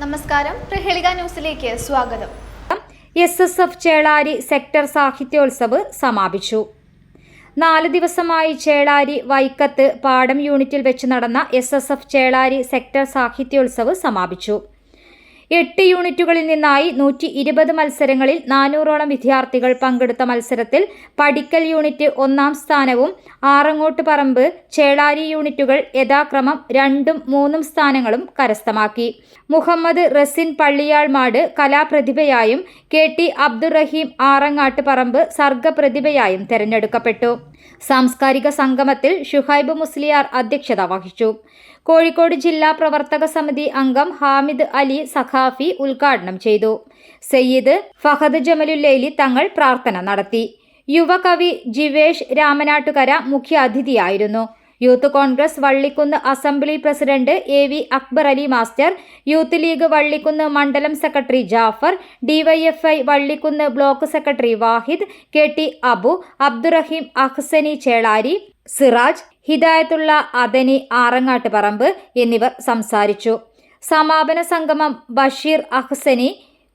നമസ്കാരം. പ്രഹേളിക ന്യൂസിലേക്ക് സ്വാഗതം. S S F Chelari sector Sahityotsav സമാപിച്ചു. നാല് ദിവസമായി ചേളാരി വൈക്കത്ത് പാടം യൂണിറ്റിൽ വെച്ച് നടന്ന S S F Chelari sector Sahityotsav സമാപിച്ചു. എട്ട് യൂണിറ്റുകളിൽ നിന്നായി നൂറ്റി ഇരുപത് മത്സരങ്ങളിൽ നാനൂറോളം വിദ്യാർത്ഥികൾ പങ്കെടുത്ത മത്സരത്തിൽ പടിക്കൽ യൂണിറ്റ് ഒന്നാം സ്ഥാനവും ആറങ്ങോട്ട് പറമ്പ് ചേളാരി യൂണിറ്റുകൾ യഥാക്രമം രണ്ടും മൂന്നും സ്ഥാനങ്ങളും കരസ്ഥമാക്കി. മുഹമ്മദ് റസിൻ പള്ളിയാൾമാട് കലാപ്രതിഭയായും കെ ടി അബ്ദുറഹീം ആറങ്ങാട്ട് പറമ്പ് സർഗപ്രതിഭയായും തെരഞ്ഞെടുക്കപ്പെട്ടു. സാംസ്കാരിക സംഗമത്തിൽ ഷുഹൈബ് മുസ്ലിയാർ അധ്യക്ഷത വഹിച്ചു. കോഴിക്കോട് ജില്ലാ പ്രവർത്തക സമിതി അംഗം ഹാമിദ് അലി സഖാഫി ഉദ്ഘാടനം ചെയ്തു. സയ്യിദ് ഫഹദ് ജമലുല്ലൈലി തങ്ങൾ പ്രാർത്ഥന നടത്തി. യുവകവി ജിവേഷ് രാമനാട്ടുകര മുഖ്യ അതിഥിയായിരുന്നു. Youth Congress Vallikkunnu assembly president A V Akbar Ali master youth league Vallikkunnu മണ്ഡലം secretary Jafar DYFI Vallikkunnu block secretary Wahid K T Abu Abdurahim Ahsani Chelari Siraj Hidayathulla Adani Arangattu Paramba എന്നിവർ സംസാരിച്ചു. സമാപന സംഗമം ബഷീർ അഹ്സനി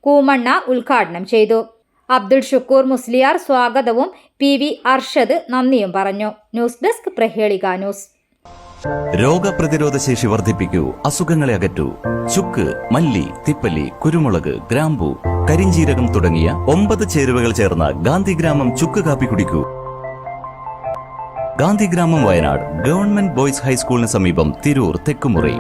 കൂമണ്ണ ഉദ്ഘാടനം ചെയ്തു. അബ്ദുൾ ഷുക്കൂർ മുസ്ലിയാർ സ്വാഗതവും P V Arshad നന്ദിയും പറഞ്ഞു. News desk Prahelika news. രോഗപ്രതിരോധ ശേഷി വർദ്ധിപ്പിക്കൂ. അസുഖങ്ങളെ അകറ്റൂ. ചുക്ക് മല്ലി തിപ്പല്ലി കുരുമുളക് ഗ്രാമ്പു കരിഞ്ചീരകം തുടങ്ങിയ ഒമ്പത് ചേരുവകൾ ചേർന്ന ഗാന്ധിഗ്രാമം ചുക്ക് കാപ്പി കുടിക്കൂ. ഗാന്ധിഗ്രാമം വയനാട് ഗവൺമെന്റ് ബോയ്സ് ഹൈസ്കൂളിന് സമീപം തിരൂർ തെക്കുമുറി.